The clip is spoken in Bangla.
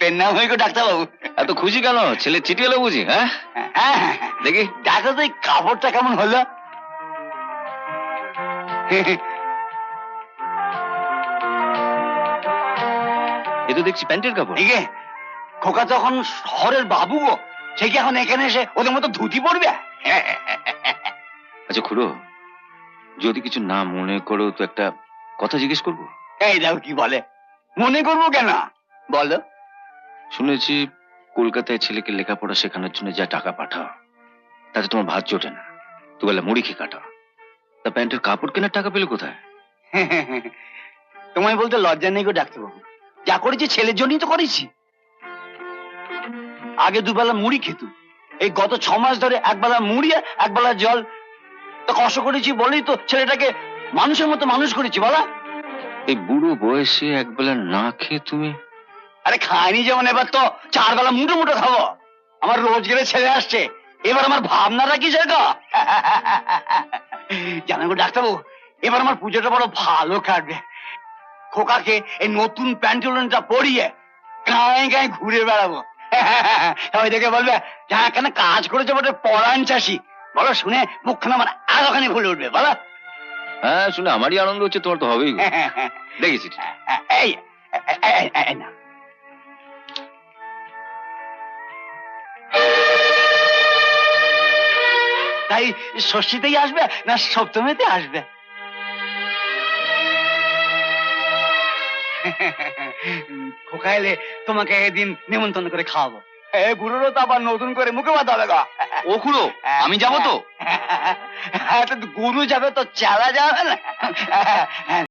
পেন নাম হয়ে গো ডাক্তারবাবু। এত খুশি কেন? ছেলে চিঠি এলো বুঝি হ্যাঁ? হ্যাঁ, হ্যাঁ, হ্যাঁ। দেখি। তো এই কাপড়টা কেমন হলো? এ তো দেখছি প্যান্টের কাপড়। ঠিক খোকা তখন শহরের বাবু গো। সে কি এখন এখানে এসে ওদের মতো ধুতি পড়বে আচ্ছা খুড়ো যদি কিছু না মনে করো তো একটা কথা জিজ্ঞেস করব? এই দেখো কি বলে। মনে করব কেন? বলো। শুনেছি কলকাতায় ছেলেকে লেখাপড়া শেখানোর জন্য যা টাকা পাঠাও তাতে তোমার ভাত জোটে না। দুবেলা মুড়ি খেয়ে কাটাও তা প্যান্টের কাপড় কেনার টাকা পেলে কোথায়? তোমায় বলতে লজ্জা নেই গো ডাক্তারবাবু। যা করেছি ছেলের জন্যই তো করেছি। আগে দুবেলা মুড়ি খেত। এই গত ছ মাস ধরে একবেলা মুড়ি একবেলা জল। তো কষ্ট করেছি বলেই তো ছেলেটাকে মানুষের মতো মানুষ করেছি বলা। এই বুড়ো বয়সে একবেলা না খেয়ে তুমি আরে খাইনি যেমন এবার তো চার বেলা মুঠো মুঠো খাব আমার রোজগারে ছেড়ে আসছে এবার আমার ভাবনাটা কি গো জানো গো ডাক্তারবাবু এবার আমার পুজোটা বড় ভালো কাটবে খোকাকে এই নতুন প্যান্টুলনটা পরিয়ে গায়ে গায়ে ঘুরে বেড়াবো সবাই দেখে বলবে যাহা কেন কাজ করেছে বটে পরাণ চাষি বলো শুনে মুখখানা আমার আলোখানি ফুলে উঠবে বলো হ্যাঁ শুনে আমারই আনন্দ হচ্ছে তোমার তো হবেই। দেখেছি এই, না তাই ষষ্ঠীতেই আসবে না সপ্তমীতে আসবে? খোকা এলে তোমাকে এদিন নিমন্ত্রণ করে খাওয়াবো। এ বুড়োরও তো আবার নতুন করে মুখে বাদ হবে গো। ও খুড়ো আমি যাব তো? তো গুরু যাবে তো চালা যাবে না?